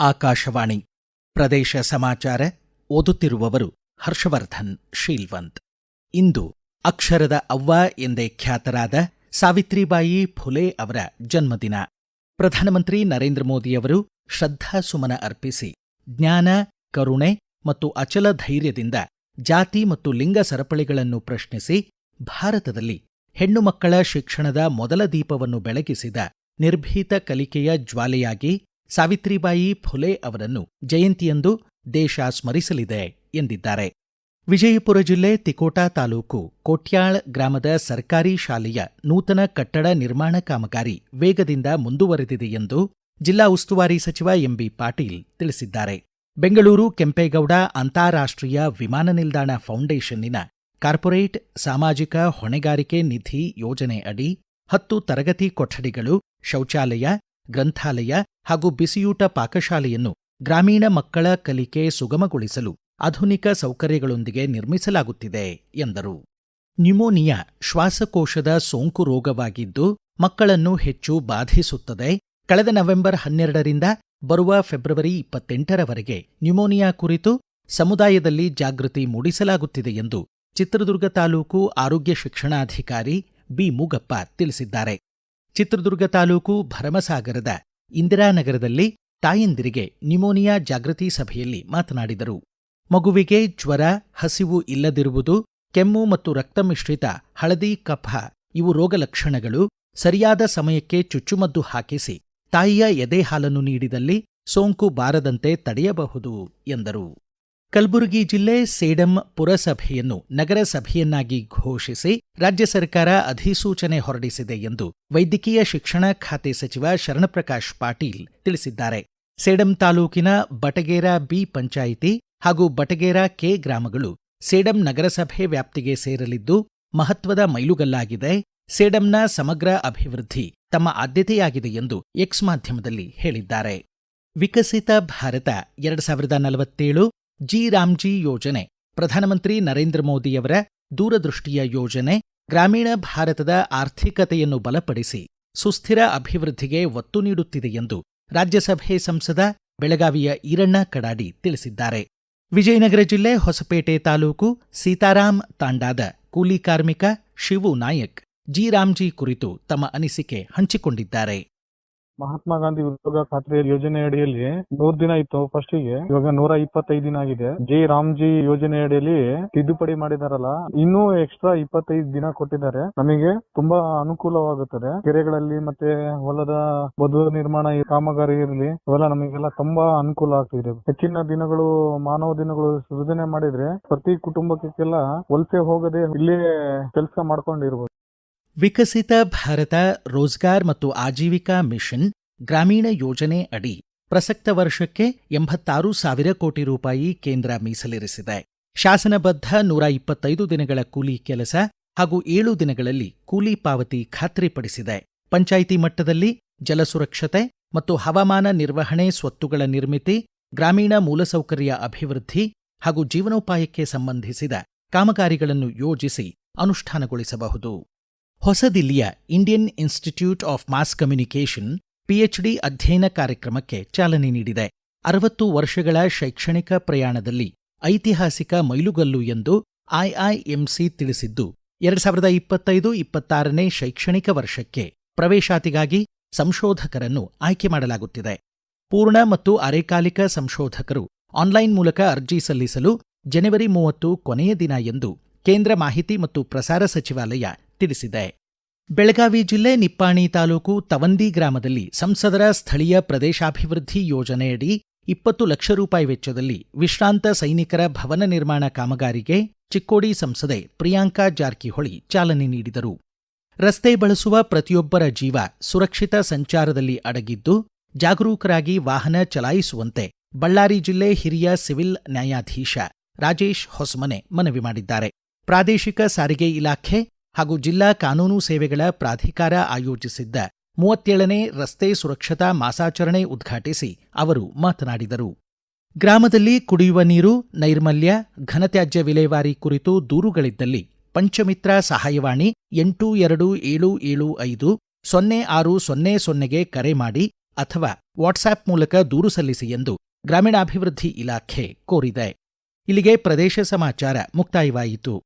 ಆಕಾಶವಾಣಿ. ಪ್ರದೇಶ ಸಮಾಚಾರ ಓದುತ್ತಿರುವವರು ಹರ್ಷವರ್ಧನ್, ಶೀಲ್ವಂತ್. ಇಂದು ಅಕ್ಷರದ ಅವ್ವ ಎಂದೇ ಖ್ಯಾತರಾದ ಸಾವಿತ್ರಿಬಾಯಿ ಫುಲೆ ಅವರ ಜನ್ಮದಿನ. ಪ್ರಧಾನಮಂತ್ರಿ ನರೇಂದ್ರ ಮೋದಿಯವರು ಶ್ರದ್ಧಾಸುಮನ ಅರ್ಪಿಸಿ ಜ್ಞಾನ, ಕರುಣೆ ಮತ್ತು ಅಚಲ ಧೈರ್ಯದಿಂದ ಜಾತಿ ಮತ್ತು ಲಿಂಗ ಸರಪಳಿಗಳನ್ನು ಪ್ರಶ್ನಿಸಿ ಭಾರತದಲ್ಲಿ ಹೆಣ್ಣು ಮಕ್ಕಳ ಶಿಕ್ಷಣದ ಮೊದಲ ದೀಪವನ್ನು ಬೆಳಗಿಸಿದ ನಿರ್ಭೀತ ಕಲಿಕೆಯ ಜ್ವಾಲೆಯಾಗಿ ಸಾವಿತ್ರಿಬಾಯಿ ಫುಲೆ ಅವರನ್ನು ಜಯಂತಿಯಂದು ದೇಶ ಸ್ಮರಿಸಲಿದೆ ಎಂದಿದ್ದಾರೆ. ವಿಜಯಪುರ ಜಿಲ್ಲೆ ತಿಕೋಟಾ ತಾಲೂಕು ಕೋಟ್ಯಾಳ್ ಗ್ರಾಮದ ಸರ್ಕಾರಿ ಶಾಲೆಯ ನೂತನ ಕಟ್ಟಡ ನಿರ್ಮಾಣ ಕಾಮಗಾರಿ ವೇಗದಿಂದ ಮುಂದುವರೆದಿದೆ ಎಂದು ಜಿಲ್ಲಾ ಉಸ್ತುವಾರಿ ಸಚಿವ ಎಂಬಿ ಪಾಟೀಲ್ ತಿಳಿಸಿದ್ದಾರೆ. ಬೆಂಗಳೂರು ಕೆಂಪೇಗೌಡ ಅಂತಾರಾಷ್ಟ್ರೀಯ ವಿಮಾನ ನಿಲ್ದಾಣ ಫೌಂಡೇಶನ್ನಿನ ಕಾರ್ಪೊರೇಟ್ ಸಾಮಾಜಿಕ ಹೊಣೆಗಾರಿಕೆ ನಿಧಿ ಯೋಜನೆ ಅಡಿ ಹತ್ತು ತರಗತಿ ಕೊಠಡಿಗಳು, ಶೌಚಾಲಯ ಗ್ರಂಥಾಲಯ ಹಾಗೂ ಬಿಸಿಯೂಟ ಪಾಕಶಾಲೆಯನ್ನು ಗ್ರಾಮೀಣ ಮಕ್ಕಳ ಕಲಿಕೆ ಸುಗಮಗೊಳಿಸಲು ಆಧುನಿಕ ಸೌಕರ್ಯಗಳೊಂದಿಗೆ ನಿರ್ಮಿಸಲಾಗುತ್ತಿದೆ, ಎಂದರು. ನ್ಯುಮೋನಿಯಾ ಶ್ವಾಸಕೋಶದ ಸೋಂಕು ರೋಗವಾಗಿದ್ದು, ಮಕ್ಕಳನ್ನು ಹೆಚ್ಚು ಬಾಧಿಸುತ್ತದೆ. ಕಳೆದ ನವೆಂಬರ್ ಹನ್ನೆರಡರಿಂದ ಬರುವ ಫೆಬ್ರವರಿ ಇಪ್ಪತ್ತೆಂಟರವರೆಗೆ ನ್ಯುಮೋನಿಯಾ ಕುರಿತು ಸಮುದಾಯದಲ್ಲಿ ಜಾಗೃತಿ ಮೂಡಿಸಲಾಗುತ್ತಿದೆ ಎಂದು ಚಿತ್ರದುರ್ಗ ತಾಲೂಕು ಆರೋಗ್ಯ ಶಿಕ್ಷಣಾಧಿಕಾರಿ ಬಿ. ಮೂಗಪ್ಪ ತಿಳಿಸಿದ್ದಾರೆ. ಚಿತ್ರದುರ್ಗ ತಾಲೂಕು ಭರಮಸಾಗರದ ಇಂದಿರಾನಗರದಲ್ಲಿ ತಾಯಂದಿರಿಗೆ ನ್ಯುಮೋನಿಯಾ ಜಾಗೃತಿ ಸಭೆಯಲ್ಲಿ ಮಾತನಾಡಿದರು. ಮಗುವಿಗೆ ಜ್ವರ, ಹಸಿವು ಇಲ್ಲದಿರುವುದು, ಕೆಮ್ಮು ಮತ್ತು ರಕ್ತ ಮಿಶ್ರಿತ, ಹಳದಿ, ಕಫ ಇವು ರೋಗಲಕ್ಷಣಗಳು ಸರಿಯಾದ ಸಮಯಕ್ಕೆ ಚುಚ್ಚುಮದ್ದು ಹಾಕಿಸಿ ತಾಯಿಯ ಎದೆ ಹಾಲನ್ನು ನೀಡಿದಲ್ಲಿ ಸೋಂಕು ಬಾರದಂತೆ ತಡೆಯಬಹುದು ಎಂದರು. ಕಲಬುರಗಿ ಜಿಲ್ಲೆ ಸೇಡಂ ಪುರಸಭೆಯನ್ನು ನಗರಸಭೆಯನ್ನಾಗಿ ಘೋಷಿಸಿ ರಾಜ್ಯ ಸರ್ಕಾರ ಅಧಿಸೂಚನೆ ಹೊರಡಿಸಿದೆ ಎಂದು ವೈದ್ಯಕೀಯ ಶಿಕ್ಷಣ ಖಾತೆ ಸಚಿವ ಶರಣಪ್ರಕಾಶ್ ಪಾಟೀಲ್ ತಿಳಿಸಿದ್ದಾರೆ. ಸೇಡಂ ತಾಲೂಕಿನ ಬಟಗೇರಾ ಬಿ ಪಂಚಾಯಿತಿ ಹಾಗೂ ಬಟಗೇರಾ ಕೆ ಗ್ರಾಮಗಳು ಸೇಡಂ ನಗರಸಭೆ ವ್ಯಾಪ್ತಿಗೆ ಸೇರಲಿದ್ದು ಮಹತ್ವದ ಮೈಲುಗಲ್ಲಾಗಿದೆ. ಸೇಡಂನ ಸಮಗ್ರ ಅಭಿವೃದ್ಧಿ ತಮ್ಮ ಆದ್ಯತೆಯಾಗಿದೆ ಎಂದು ಎಕ್ಸ್ ಮಾಧ್ಯಮದಲ್ಲಿ ಹೇಳಿದ್ದಾರೆ. ವಿಕಸಿತ ಭಾರತ, ಎರಡು ಸಾವಿರದ ನಲವತ್ತೇಳು ಜಿ ರಾಮ್ಜಿ ಯೋಜನೆ, ಪ್ರಧಾನಮಂತ್ರಿ ನರೇಂದ್ರ ಮೋದಿಯವರ ದೂರದೃಷ್ಟಿಯ ಯೋಜನೆ, ಗ್ರಾಮೀಣ ಭಾರತದ ಆರ್ಥಿಕತೆಯನ್ನು ಬಲಪಡಿಸಿ ಸುಸ್ಥಿರ ಅಭಿವೃದ್ಧಿಗೆ ಒತ್ತು ನೀಡುತ್ತಿದೆ ಎಂದು ರಾಜ್ಯಸಭೆ ಸಂಸದ ಬೆಳಗಾವಿಯ ಈರಣ್ಣ ಕಡಾಡಿ ತಿಳಿಸಿದ್ದಾರೆ. ವಿಜಯನಗರ ಜಿಲ್ಲೆ ಹೊಸಪೇಟೆ ತಾಲೂಕು ಸೀತಾರಾಮ್ ತಾಂಡಾದ ಕೂಲಿ ಕಾರ್ಮಿಕ ಶಿವು ನಾಯಕ್, ಜಿ ರಾಮ್ಜಿ ಕುರಿತು ತಮ್ಮ ಅನಿಸಿಕೆ ಹಂಚಿಕೊಂಡಿದ್ದಾರೆ. ಮಹಾತ್ಮ ಗಾಂಧಿ ಉದ್ಯೋಗ ಖಾತ್ರಿ ಯೋಜನೆ ಅಡಿಯಲ್ಲಿ ನೂರ್ ದಿನ ಇತ್ತು ಫಸ್ಟ್ಗೆ ಇವಾಗ ನೂರ ಇಪ್ಪತ್ತೈದು ದಿನ ಆಗಿದೆ. ಜೆ ರಾಮ್ಜಿ ಯೋಜನೆ ಅಡಿಯಲ್ಲಿ ತಿದ್ದುಪಡಿ ಮಾಡಿದಾರಲ್ಲ, ಇನ್ನೂ ಎಕ್ಸ್ಟ್ರಾ ಇಪ್ಪತ್ತೈದು ದಿನ ಕೊಟ್ಟಿದ್ದಾರೆ. ನಮಗೆ ತುಂಬಾ ಅನುಕೂಲವಾಗುತ್ತದೆ. ಕೆರೆಗಳಲ್ಲಿ ಮತ್ತೆ ಹೊಲದ ಬದು ನಿರ್ಮಾಣ ಕಾಮಗಾರಿ ಇರಲಿ ಅವೆಲ್ಲ ನಮಗೆಲ್ಲ ತುಂಬಾ ಅನುಕೂಲ ಆಗ್ತಿದೆ. ಹೆಚ್ಚಿನ ದಿನಗಳು, ಮಾನವ ದಿನಗಳು ಸೃಜನೆ ಮಾಡಿದ್ರೆ ಪ್ರತಿ ಕುಟುಂಬಕ್ಕೆಲ್ಲ ವಲಸೆ ಹೋಗದೆ ಇಲ್ಲೇ ಕೆಲಸ ಮಾಡ್ಕೊಂಡಿರ್ಬೋದು. ವಿಕಸಿತ ಭಾರತ ರೋಜ್ಗಾರ್ ಮತ್ತು ಆಜೀವಿಕಾ ಮಿಷನ್ ಗ್ರಾಮೀಣ ಯೋಜನೆ ಅಡಿ ಪ್ರಸಕ್ತ ವರ್ಷಕ್ಕೆ ಎಂಬತ್ತಾರು ಸಾವಿರ ಕೋಟಿ ರೂಪಾಯಿ ಕೇಂದ್ರ ಮೀಸಲಿರಿಸಿದೆ. ಶಾಸನಬದ್ಧ ನೂರ ಇಪ್ಪತ್ತೈದು ದಿನಗಳ ಕೂಲಿ ಕೆಲಸ ಹಾಗೂ ಏಳು ದಿನಗಳಲ್ಲಿ ಕೂಲಿ ಪಾವತಿ ಖಾತ್ರಿಪಡಿಸಿದೆ. ಪಂಚಾಯಿತಿ ಮಟ್ಟದಲ್ಲಿ ಜಲಸುರಕ್ಷತೆ ಮತ್ತು ಹವಾಮಾನ ನಿರ್ವಹಣೆ ಸ್ವತ್ತುಗಳ ನಿರ್ಮಿತಿ, ಗ್ರಾಮೀಣ ಮೂಲಸೌಕರ್ಯ ಅಭಿವೃದ್ಧಿ ಹಾಗೂ ಜೀವನೋಪಾಯಕ್ಕೆ ಸಂಬಂಧಿಸಿದ ಕಾಮಗಾರಿಗಳನ್ನು ಯೋಜಿಸಿ ಅನುಷ್ಠಾನಗೊಳಿಸಬಹುದು. ಹೊಸದಿಲ್ಲಿಯ Indian Institute of Mass Communication PhD ಅಧ್ಯಯನ ಕಾರ್ಯಕ್ರಮಕ್ಕೆ ಚಾಲನೆ ನೀಡಿದೆ. ಅರವತ್ತು ವರ್ಷಗಳ ಶೈಕ್ಷಣಿಕ ಪ್ರಯಾಣದಲ್ಲಿ ಐತಿಹಾಸಿಕ ಮೈಲುಗಲ್ಲು ಎಂದು ಐಐಎಂಸಿ ತಿಳಿಸಿದ್ದು, ಎರಡು ಸಾವಿರದ ಇಪ್ಪತ್ತೈದು ಇಪ್ಪತ್ತಾರನೇ ಶೈಕ್ಷಣಿಕ ವರ್ಷಕ್ಕೆ ಪ್ರವೇಶಾತಿಗಾಗಿ ಸಂಶೋಧಕರನ್ನು ಆಯ್ಕೆ ಮಾಡಲಾಗುತ್ತಿದೆ. ಪೂರ್ಣ ಮತ್ತು ಅರೆಕಾಲಿಕ ಸಂಶೋಧಕರು ಆನ್ಲೈನ್ ಮೂಲಕ ಅರ್ಜಿ ಸಲ್ಲಿಸಲು ಜನವರಿ ಮೂವತ್ತು ಕೊನೆಯ ದಿನ ಎಂದು ಕೇಂದ್ರ ಮಾಹಿತಿ ಮತ್ತು ಪ್ರಸಾರ ಸಚಿವಾಲಯ ತಿಳಿಸಿದೆ. ಬೆಳಗಾವಿ ಜಿಲ್ಲೆ ನಿಪ್ಪಾಣಿ ತಾಲೂಕು ತವಂದಿ ಗ್ರಾಮದಲ್ಲಿ ಸಂಸದರ ಸ್ಥಳೀಯ ಪ್ರದೇಶಾಭಿವೃದ್ಧಿ ಯೋಜನೆಯಡಿ ಇಪ್ಪತ್ತು ಲಕ್ಷ ರೂಪಾಯಿ ವೆಚ್ಚದಲ್ಲಿ ವಿಶ್ರಾಂತ ಸೈನಿಕರ ಭವನ ನಿರ್ಮಾಣ ಕಾಮಗಾರಿಗೆ ಚಿಕ್ಕೋಡಿ ಸಂಸದೆ ಪ್ರಿಯಾಂಕಾ ಜಾರಕಿಹೊಳಿ ಚಾಲನೆ ನೀಡಿದರು. ರಸ್ತೆ ಬಳಸುವ ಪ್ರತಿಯೊಬ್ಬರ ಜೀವ ಸುರಕ್ಷಿತ ಸಂಚಾರದಲ್ಲಿ ಅಡಗಿದ್ದು, ಜಾಗರೂಕರಾಗಿ ವಾಹನ ಚಲಾಯಿಸುವಂತೆ ಬಳ್ಳಾರಿ ಜಿಲ್ಲೆ ಹಿರಿಯ ಸಿವಿಲ್ ನ್ಯಾಯಾಧೀಶ ರಾಜೇಶ್ ಹೊಸಮನೆ ಮನವಿ ಮಾಡಿದ್ದಾರೆ. ಪ್ರಾದೇಶಿಕ ಸಾರಿಗೆ ಇಲಾಖೆ ಹಾಗೂ ಜಿಲ್ಲಾ ಕಾನೂನು ಸೇವೆಗಳ ಪ್ರಾಧಿಕಾರ ಆಯೋಜಿಸಿದ್ದ ಮೂವತ್ತೇಳನೇ ರಸ್ತೆ ಸುರಕ್ಷತಾ ಮಾಸಾಚರಣೆ ಉದ್ಘಾಟಿಸಿ ಅವರು ಮಾತನಾಡಿದರು. ಗ್ರಾಮದಲ್ಲಿ ಕುಡಿಯುವ ನೀರು, ನೈರ್ಮಲ್ಯ, ಘನತ್ಯಾಜ್ಯ ವಿಲೇವಾರಿ ಕುರಿತು ದೂರುಗಳಿದ್ದಲ್ಲಿ ಪಂಚಮಿತ್ರ ಸಹಾಯವಾಣಿ ಎಂಟು ಎರಡು ಏಳು ಏಳು ಐದು ಸೊನ್ನೆ ಆರು ಸೊನ್ನೆ ಸೊನ್ನೆಗೆ ಕರೆ ಮಾಡಿ ಅಥವಾ ವಾಟ್ಸ್ಆಪ್ ಮೂಲಕ ದೂರು ಸಲ್ಲಿಸಿ ಎಂದು ಗ್ರಾಮೀಣಾಭಿವೃದ್ಧಿ ಇಲಾಖೆ ಕೋರಿದೆ. ಇಲ್ಲಿಗೆ ಪ್ರದೇಶ ಸಮಾಚಾರ ಮುಕ್ತಾಯವಾಯಿತು.